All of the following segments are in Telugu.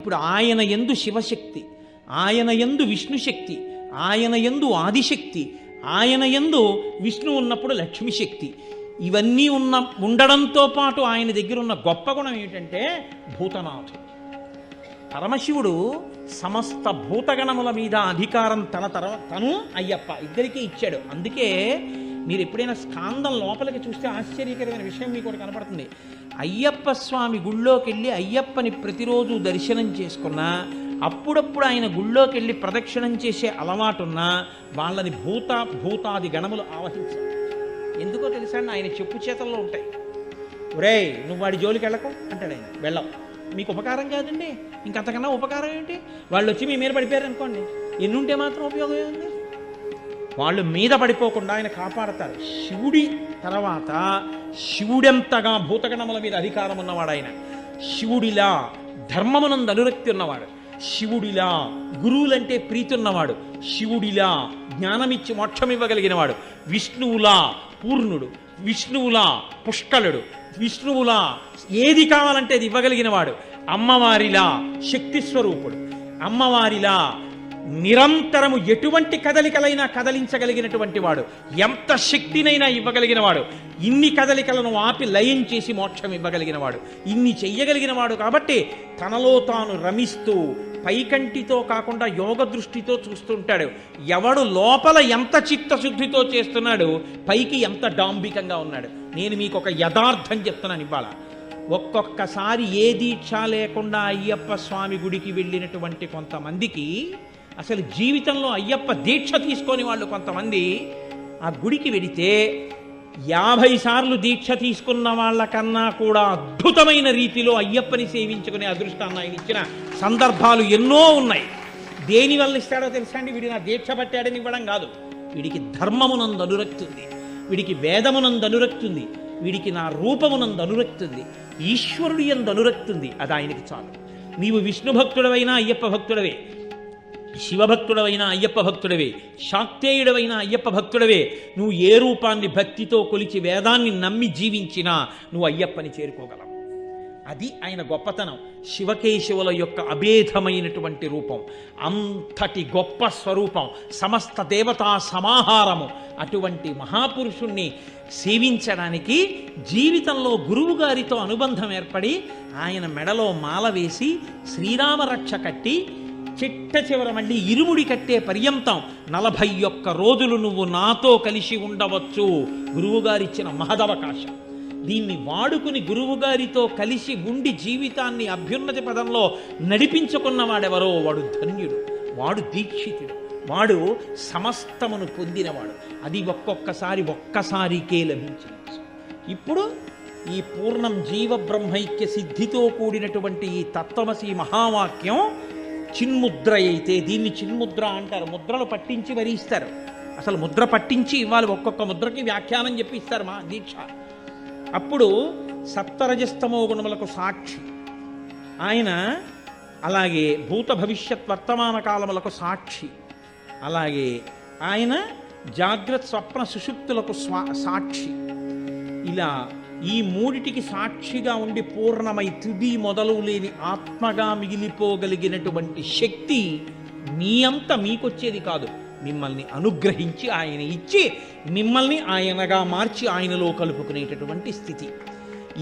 ఇప్పుడు ఆయన ఎందు శివశక్తి ఆయన ఎందు విష్ణుశక్తి ఆయన ఎందు ఆదిశక్తి ఆయన ఎందు విష్ణు ఉన్నప్పుడు లక్ష్మి శక్తి ఇవన్నీ ఉన్న ఉండడంతో పాటు ఆయన దగ్గర ఉన్న గొప్ప గుణం ఏమిటంటే భూతనాథుడు. పరమశివుడు సమస్త భూతగణముల మీద అధికారం తన తర తను అయ్యప్ప ఇద్దరికీ ఇచ్చాడు. అందుకే మీరు ఎప్పుడైనా స్కాందం లోపలికి చూస్తే ఆశ్చర్యకరమైన విషయం మీకు కనపడుతుంది. అయ్యప్ప స్వామి గుళ్ళోకి వెళ్ళి అయ్యప్పని ప్రతిరోజు దర్శనం చేసుకున్నా అప్పుడప్పుడు ఆయన గుళ్ళోకి వెళ్ళి ప్రదక్షిణం చేసే అలవాటున్నా వాళ్ళని భూత భూతాది గణములు ఆవహించారు ఎందుకో తెలుసా అండి ఆయన చెప్పు చేతల్లో ఉంటాయి. ఒరేయ్ నువ్వు వాడి జోలికి వెళ్ళకు అంటాడు ఆయన. వెళ్ళవు. మీకు ఉపకారం కాదండి? ఇంకంతకన్నా ఉపకారం ఏంటి? వాళ్ళు వచ్చి మీ మీద పడిపోయారు అనుకోండి ఎన్నుంటే మాత్రం ఉపయోగం ఏముంది? వాళ్ళు మీద పడిపోకుండా ఆయన కాపాడతారు. శివుడి తర్వాత శివుడెంతగా భూతగణముల మీద అధికారం ఉన్నవాడు ఆయన. శివుడిలా ధర్మమునందు అనురక్తి ఉన్నవాడు. శివుడిలా గురువులంటే ప్రీతి ఉన్నవాడు. శివుడిలా జ్ఞానమిచ్చి మోక్షం ఇవ్వగలిగినవాడు విష్ణువులా పూర్ణుడు. విష్ణువులా పుష్కలుడు. విష్ణువులా ఏది కావాలంటే అది ఇవ్వగలిగినవాడు. అమ్మవారిలా శక్తి స్వరూపుడు. అమ్మవారిలా నిరంతరము ఎటువంటి కదలికలైనా కదలించగలిగినటువంటి వాడు. ఎంత శక్తినైనా ఇవ్వగలిగిన వాడు. ఇన్ని కదలికలను ఆపి లయం చేసి మోక్షం ఇవ్వగలిగిన వాడు. ఇన్ని చెయ్యగలిగిన వాడు కాబట్టి తనలో తాను రమిస్తూ పైకంటితో కాకుండా యోగ దృష్టితో చూస్తుంటాడు. ఎవడు లోపల ఎంత చిత్తశుద్ధితో చేస్తున్నాడు పైకి ఎంత డాంబికంగా ఉన్నాడు. నేను మీకు ఒక యథార్థం చెప్తున్నాను ఇవాళ. ఒక్కొక్కసారి ఏ దీక్ష లేకుండా అయ్యప్ప స్వామి గుడికి వెళ్ళినటువంటి కొంతమందికి అసలు జీవితంలో అయ్యప్ప దీక్ష తీసుకొని వాళ్ళు కొంతమంది ఆ గుడికి వెడితే యాభై సార్లు దీక్ష తీసుకున్న వాళ్ళకన్నా కూడా అద్భుతమైన రీతిలో అయ్యప్పని సేవించుకునే అదృష్టాన్ని ఆయన ఇచ్చిన సందర్భాలు ఎన్నో ఉన్నాయి. దేని వల్ల ఇస్తాడో తెలుసా అండి? వీడి నా దీక్ష పట్టాడని ఇవ్వడం కాదు. వీడికి ధర్మమునందు అనురక్తుంది. వీడికి వేదమునందు అనురక్తుంది. వీడికి నా రూపమునందు అనురక్తుంది. ఈశ్వరుడి ఎందు అనురక్తుంది. అది ఆయనకి చాలు. నీవు విష్ణు భక్తుడవైనా అయ్యప్ప భక్తుడవే. శివభక్తుడవైన అయ్యప్ప భక్తుడవే శాక్తేయుడవైన అయ్యప్ప భక్తుడవే నువ్వు ఏ రూపాన్ని భక్తితో కొలిచి వేదాన్ని నమ్మి జీవించినా నువ్వు అయ్యప్పని చేరుకోగలవు. అది ఆయన గొప్పతనం. శివకేశవుల యొక్క అభేదమైనటువంటి రూపం. అంతటి గొప్ప స్వరూపం. సమస్త దేవతా సమాహారము. అటువంటి మహాపురుషుణ్ణి సేవించడానికి జీవితంలో గురువు గారితో అనుబంధం ఏర్పడి ఆయన మెడలో మాల వేసి శ్రీరామరక్ష కట్టి చిట్ట చివర మళ్ళీ ఇరుముడి కట్టే పర్యంతం నలభై ఒక్క రోజులు నువ్వు నాతో కలిసి ఉండవచ్చు. గురువుగారిచ్చిన మహదవకాశం. దీన్ని వాడుకుని గురువుగారితో కలిసి ఉండి జీవితాన్ని అభ్యున్నతి పదంలో నడిపించుకున్నవాడెవరో వాడు ధన్యుడు వాడు దీక్షితుడు వాడు సమస్తమును పొందినవాడు. అది ఒక్కొక్కసారి ఒక్కసారికే లభించవచ్చు. ఇప్పుడు ఈ పూర్ణం జీవ బ్రహ్మైక్య సిద్ధితో కూడినటువంటి ఈ తత్వమసి మహావాక్యం చిన్ముద్ర అయితే దీన్ని చిన్ముద్ర అంటారు. ముద్రలు పట్టించి మరీ ఇస్తారు అసలు ముద్ర పట్టించి ఇవ్వాలి. ఒక్కొక్క ముద్రకి వ్యాఖ్యానం చెప్పి ఇస్తారు మా దీక్ష. అప్పుడు సప్తరజస్తమో గుణములకు సాక్షి. ఆయన అలాగే భూత భవిష్యత్ వర్తమాన కాలములకు సాక్షి. అలాగే ఆయన జాగ్రత్త స్వప్న సుషుప్తులకు స్వా సాక్షి. ఇలా ఈ మూడిటికి సాక్షిగా ఉండి పూర్ణమై తుది మొదలు లేని ఆత్మగా మిగిలిపోగలిగినటువంటి శక్తి మీ అంత మీకొచ్చేది కాదు. మిమ్మల్ని అనుగ్రహించి ఆయన ఇచ్చి మిమ్మల్ని ఆయనగా మార్చి ఆయనలో కలుపుకునేటటువంటి స్థితి.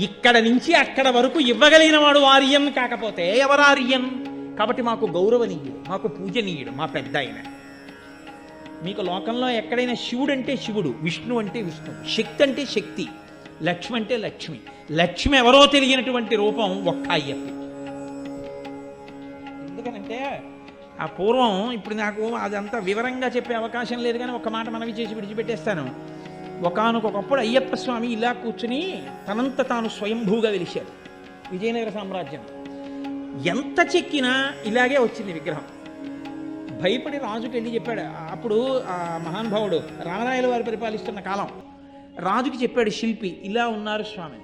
ఇక్కడ నుంచి అక్కడ వరకు ఇవ్వగలిగిన వాడు ఆర్యం కాకపోతే ఎవరు కాబట్టి మాకు గౌరవనీయుడు మాకు పూజనీయుడు మా పెద్ద ఆయన మీకు లోకంలో ఎక్కడైనా శివుడు అంటే శివుడు విష్ణు అంటే విష్ణు శక్తి అంటే శక్తి. లక్ష్మి అంటే లక్ష్మి. లక్ష్మి ఎవరో తెలియనటువంటి రూపం ఒక్క అయ్యప్ప ఎందుకనంటే ఆ పూర్వం ఇప్పుడు నాకు అదంతా వివరంగా చెప్పే అవకాశం లేదు కానీ ఒక మాట మనవి చేసి విడిచిపెట్టేస్తాను. ఒకనకొకప్పుడు అయ్యప్ప స్వామి ఇలా కూర్చుని తనంత తాను స్వయంభూగా వెలిశాడు. విజయనగర సామ్రాజ్యం. ఎంత చెక్కినా ఇలాగే వచ్చింది విగ్రహం. భయపడి రాజుకి వెళ్ళి చెప్పాడు. అప్పుడు ఆ మహానుభావుడు రామరాయల వారు పరిపాలిస్తున్న కాలం. రాజుకి చెప్పాడు శిల్పి ఇలా ఉన్నారు స్వామి.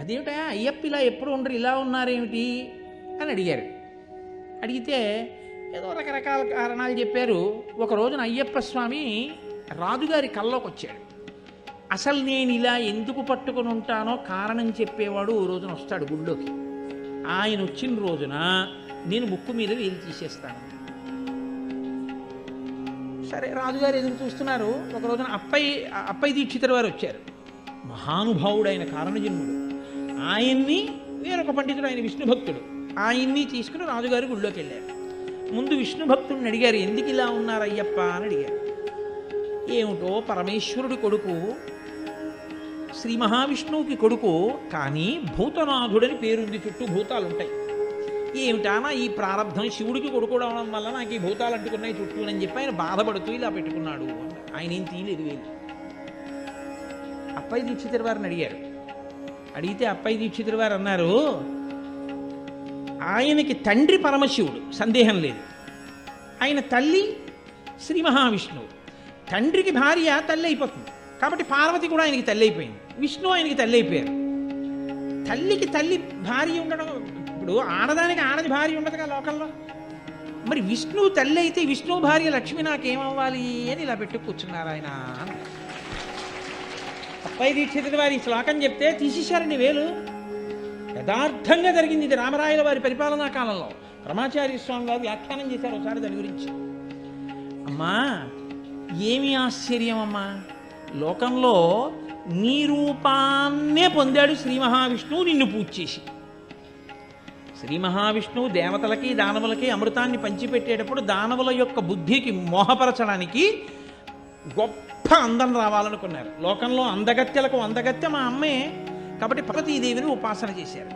అదేమిటా? అయ్యప్ప ఇలా ఎప్పుడు ఉండరు ఇలా ఉన్నారేమిటి? అని అడిగారు. అడిగితే ఏదో రకరకాల కారణాలు చెప్పారు. ఒక రోజున అయ్యప్ప స్వామి రాజుగారి కల్లోకి వచ్చాడు. అసలు నేను ఇలా ఎందుకు పట్టుకుని ఉంటానో కారణం చెప్పేవాడు ఓ రోజున వస్తాడు గుళ్ళోకి. ఆయన వచ్చిన రోజున నేను ముక్కు మీద వేలు తీసేస్తాను. సరే రాజుగారు ఎదురు చూస్తున్నారు? ఒక రోజున అప్పయ్య అప్పయ్య దీక్షితుల వారు వచ్చారు. మహానుభావుడైన కారణజన్ముడు. ఆయన్ని వేరొక పండితుడు ఆయన విష్ణు భక్తుడు. ఆయన్ని తీసుకుని రాజుగారి గుళ్ళోకి వెళ్ళారు. ముందు విష్ణు భక్తుడిని అడిగారు ఎందుకు ఇలా ఉన్నారు అయ్యప్ప అని అడిగారు. ఏమిటో పరమేశ్వరుడి కొడుకు శ్రీ మహావిష్ణువుకి కొడుకు కానీ భూతనాథుడని పేరుంది చుట్టూ భూతాలు ఉంటాయి ఏమిటానా ఈ ప్రారంధం శివుడికి కొడుకోవడం వల్ల నాకు ఈ భూతాలు అంటుకున్నాయి చుట్టూ అని చెప్పి ఆయన బాధపడుతూ ఇలా పెట్టుకున్నాడు ఆయన ఏం తీయలేదు వేలు అప్పయ్య దీక్షితుల వారిని అడిగారు అడిగితే అప్పయ్య దీక్షితుల వారు అన్నారు ఆయనకి తండ్రి పరమశివుడు సందేహం లేదు. ఆయన తల్లి శ్రీ మహావిష్ణువు. తండ్రికి భార్య తల్లి అయిపోతుంది. కాబట్టి పార్వతి కూడా ఆయనకి తల్లి అయిపోయింది. విష్ణు ఆయనకి తల్లి అయిపోయారు. తల్లికి తల్లి భార్య ఉండడం ఇప్పుడు ఆడదానికి ఆడది భార్య ఉండదుగా లోకల్లో? మరి విష్ణువు తల్లి అయితే విష్ణువు భార్య లక్ష్మి నాకేమవ్వాలి అని ఇలా పెట్టి కూర్చున్నారు ఆయన. అప్పై దీక్షితుడి వారి శ్లోకం చెప్తే తీసేశారండి వేలు. యథార్థంగా జరిగింది ఇది రామరాయల వారి పరిపాలనా కాలంలో. రమాచార్య స్వామి వారు వ్యాఖ్యానం చేశారు ఒకసారి దాని గురించి. అమ్మా ఏమి ఆశ్చర్యం అమ్మా? లోకంలో నీ రూపాన్నే పొందాడు శ్రీ మహావిష్ణువు నిన్ను పూజ చేసి. శ్రీ మహావిష్ణువు దేవతలకి దానవులకి అమృతాన్ని పంచిపెట్టేటప్పుడు దానవుల యొక్క బుద్ధికి మోహపరచడానికి గొప్ప అందం రావాలనుకున్నారు. లోకంలో అందగత్యలకు అందగత్య మా అమ్మే. కాబట్టి పార్వతీదేవిని ఉపాసన చేశారు.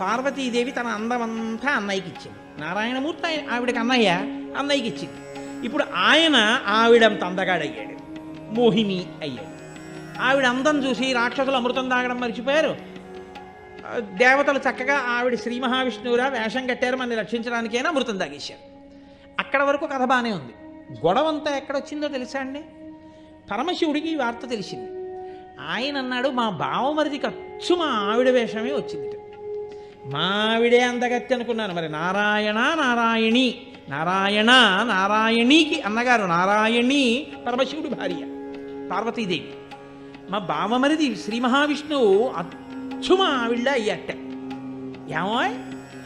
పార్వతీదేవి తన అందమంతా అన్నయ్యకి ఇచ్చింది నారాయణమూర్తి ఆయన- ఆవిడకి అన్నయ్య అన్నయ్యకి ఇచ్చింది ఇప్పుడు ఆయన ఆవిడంత అందగాడయ్యాడు. మోహిని అయ్యాడు. ఆవిడ అందం చూసి రాక్షసులు అమృతం తాగడం మర్చిపోయారు. దేవతలు చక్కగా ఆవిడ శ్రీ మహావిష్ణువురా వేషం కట్టారు మనల్ని రక్షించడానికైనా అమృతం తాగేశారు. అక్కడ వరకు కథ బాగానే ఉంది. గొడవంతా ఎక్కడొచ్చిందో తెలుసా అండి? పరమశివుడికి ఈ వార్త తెలిసింది. ఆయన అన్నాడు మా బావమరిది అచ్చు మా ఆవిడ వేషమే వచ్చింది. మా ఆవిడే అందగత్తి అనుకున్నాను. మరి నారాయణ నారాయణి నారాయణ నారాయణికి అన్నగారు నారాయణి పరమశివుడి భార్య పార్వతీదేవి. మా బావమరిది శ్రీ మహావిష్ణువు అచ్చు మా ఆవిడ అయ్యట్ట. ఏమో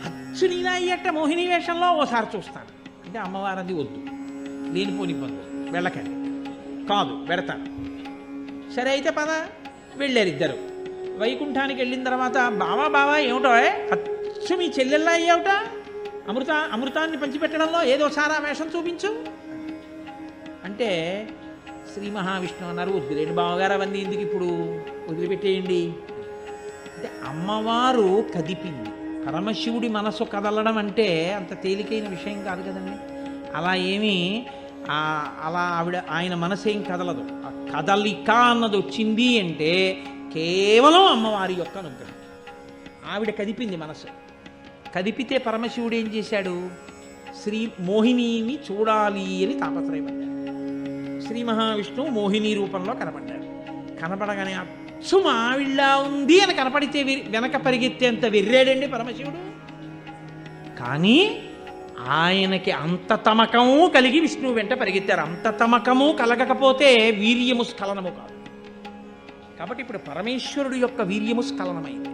అచ్చు నీలా అయ్యట్ట మోహిని వేషంలో ఓసారి చూస్తాను. అంటే అమ్మవారది వద్దు. లేనిపోని పనులు. వెళ్ళకండి. కాదు పెడతాను. సరే అయితే పద. వెళ్ళారు ఇద్దరు. వైకుంఠానికి వెళ్ళిన తర్వాత బావా బావా ఏమిటో అచ్చు మీ చెల్లెల్లా అయ్యావుట? అమృత అమృతాన్ని పంచిపెట్టడంలో ఏదో సారా వేషం చూపించు. అంటే శ్రీ మహావిష్ణువు అన్నారు వదిలేండి బావగారు అవన్నీ ఎందుకు ఇప్పుడు వదిలిపెట్టేయండి? అంటే అమ్మవారు కదిపింది. పరమశివుడి మనసు కదలడం అంటే అంత తేలికైన విషయం కాదు కదండి. అలా ఏమీ అలా ఆవిడ ఆయన మనసు ఏం కదలదు. ఆ కదలిక అన్నది వచ్చింది అంటే కేవలం అమ్మవారి యొక్క అనుగ్రహం. ఆవిడ కదిపింది మనసు. కదిపితే పరమశివుడు ఏం చేశాడు? శ్రీ మోహినిని చూడాలి అని తాపత్రయపడ్డాడు. శ్రీ మహావిష్ణువు మోహిని రూపంలో కనపడ్డాడు. కనపడగానే అచ్చు మావిళ్ళా ఉంది అని కనపడితే వెనక పరిగెత్తేంత వెర్రాడండి పరమశివుడు. కానీ ఆయనకి అంత తమకము కలిగి విష్ణువు వెంట పరిగెత్తారు. అంత తమకము కలగకపోతే వీర్యము స్ఖలనము కాదు. కాబట్టి ఇప్పుడు పరమేశ్వరుడు యొక్క వీర్యము స్ఖలనమైంది.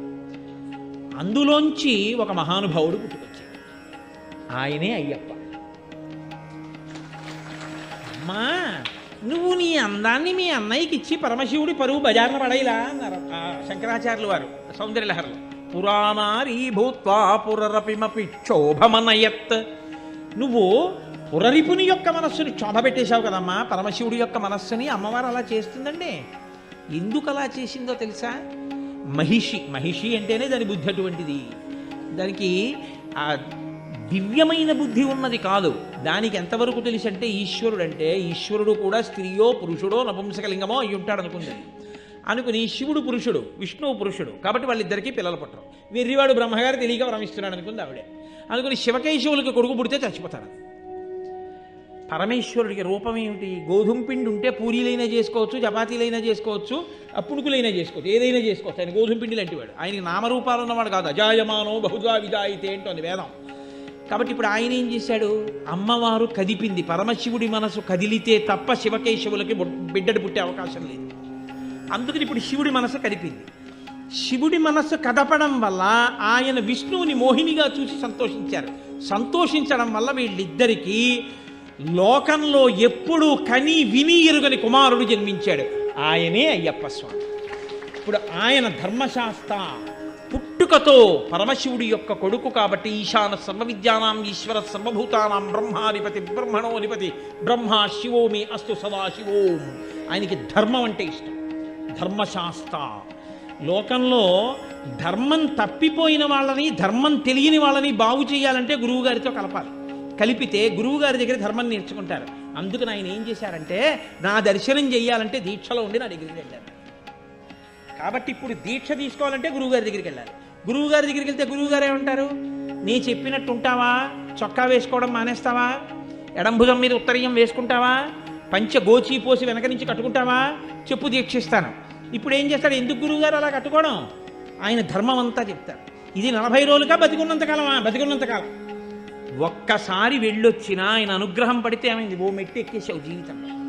అందులోంచి ఒక మహానుభావుడు పుట్టుకొచ్చాడు. ఆయనే అయ్యప్ప. అమ్మా! నువ్వు నీ అందాన్ని మీ అన్నయ్యకి ఇచ్చి పరమశివుడి పరువు బజార్న పడైలా అన్నారు. ఆ శంకరాచార్యులు వారు సౌందర్యలహరిలో. పురాణారీ భూత్వా పురరపిమపి క్షోభమనయత్. నువ్వు పురరిపుని యొక్క మనస్సుని క్షోభ పెట్టేశావు కదమ్మా. పరమశివుడి యొక్క మనస్సుని అమ్మవారు అలా చేస్తుందండి. ఎందుకు అలా చేసిందో తెలుసా? మహిషి మహిషి అంటేనే దాని బుద్ధి అటువంటిది. దానికి ఆ దివ్యమైన బుద్ధి ఉన్నది కాదు. దానికి ఎంతవరకు తెలుసు అంటే ఈశ్వరుడు అంటే ఈశ్వరుడు కూడా స్త్రీయో పురుషుడో నపుంసకలింగమో అయి ఉంటాడు అనుకుంది. అనుకుని శివుడు పురుషుడు విష్ణువు పురుషుడు కాబట్టి వాళ్ళిద్దరికీ పిల్లలు పుట్టరు. వెర్రివాడు బ్రహ్మగారు తెలియక భ్రమిస్తున్నాడు అనుకుంది ఆవిడే. అనుకుని శివకేశవులకి కొడుకు పుడితే చచ్చిపోతాడు పరమేశ్వరుడికి రూపం ఏమిటి? గోధుమ పిండి ఉంటే పూరీలైనా చేసుకోవచ్చు చపాతీలైనా చేసుకోవచ్చు అప్పుడుకులైనా చేసుకోవచ్చు ఏదైనా చేసుకోవచ్చు. ఆయన గోధుమ పిండి లాంటివాడు. ఆయనకి నామరూపాలు ఉన్నవాడు కాదు. అజాయమానో బహుజా విజాయితే అంటోంది వేదం. కాబట్టి ఇప్పుడు ఆయన ఏం చేశాడు? అమ్మవారు కదిపింది. పరమశివుడి మనసు కదిలితే తప్ప శివకేశవులకి బిడ్డడు పుట్టే అవకాశం లేదు. అందుకని ఇప్పుడు శివుడి మనసు కదిపింది. శివుడి మనస్సు కదపడం వల్ల ఆయన విష్ణువుని మోహినిగా చూసి సంతోషించారు. సంతోషించడం వల్ల వీళ్ళిద్దరికీ లోకంలో ఎప్పుడూ కని విని ఎరుగని కుమారుడు జన్మించాడు. ఆయనే అయ్యప్ప స్వామి. ఇప్పుడు ఆయన ధర్మశాస్త్ర పుట్టుకతో పరమశివుడి యొక్క కొడుకు కాబట్టి ఈశాన సర్వవిద్యానాం ఈశ్వర సర్వభూతానాం బ్రహ్మాధిపతి బ్రహ్మణోధిపతి బ్రహ్మ శివోమి అస్తు సదాశివోం ఆయనకి ధర్మం అంటే ఇష్టం. ధర్మశాస్త్ర. లోకంలో ధర్మం తప్పిపోయిన వాళ్ళని ధర్మం తెలియని వాళ్ళని బాగు చేయాలంటే గురువుగారితో కలపాలి. కలిపితే గురువుగారి దగ్గర ధర్మం నేర్చుకుంటారు. అందుకని ఆయన ఏం చేశారంటే నా దర్శనం చేయాలంటే దీక్షలో ఉండి నా దగ్గరికి వెళ్ళారు. కాబట్టి ఇప్పుడు దీక్ష తీసుకోవాలంటే గురువుగారి దగ్గరికి వెళ్ళాలి. గురువుగారి దగ్గరికి వెళ్తే గురువుగారు ఏమంటారు? నీ చెప్పినట్టు ఉంటావా? చొక్కా వేసుకోవడం మానేస్తావా? ఎడంభుజం మీద ఉత్తరీయం వేసుకుంటావా? పంచ గోచి పోసి వెనక నుంచి కట్టుకుంటావా? చెప్పు దీక్షిస్తాను. ఇప్పుడు ఏం చేస్తాడు? ఎందుకు గురువుగారు అలా కట్టుకోవడం? ఆయన ధర్మం అంతా చెప్తారు. ఇది నలభై రోజులుగా బతికున్నంత బతికున్నంతకాలం బతికున్నంత ఒక్కసారి వెళ్ళొచ్చినా ఆయన అనుగ్రహం పడితే ఏమైంది? ఓ మెట్టు ఎక్కేసావు జీవితంలో.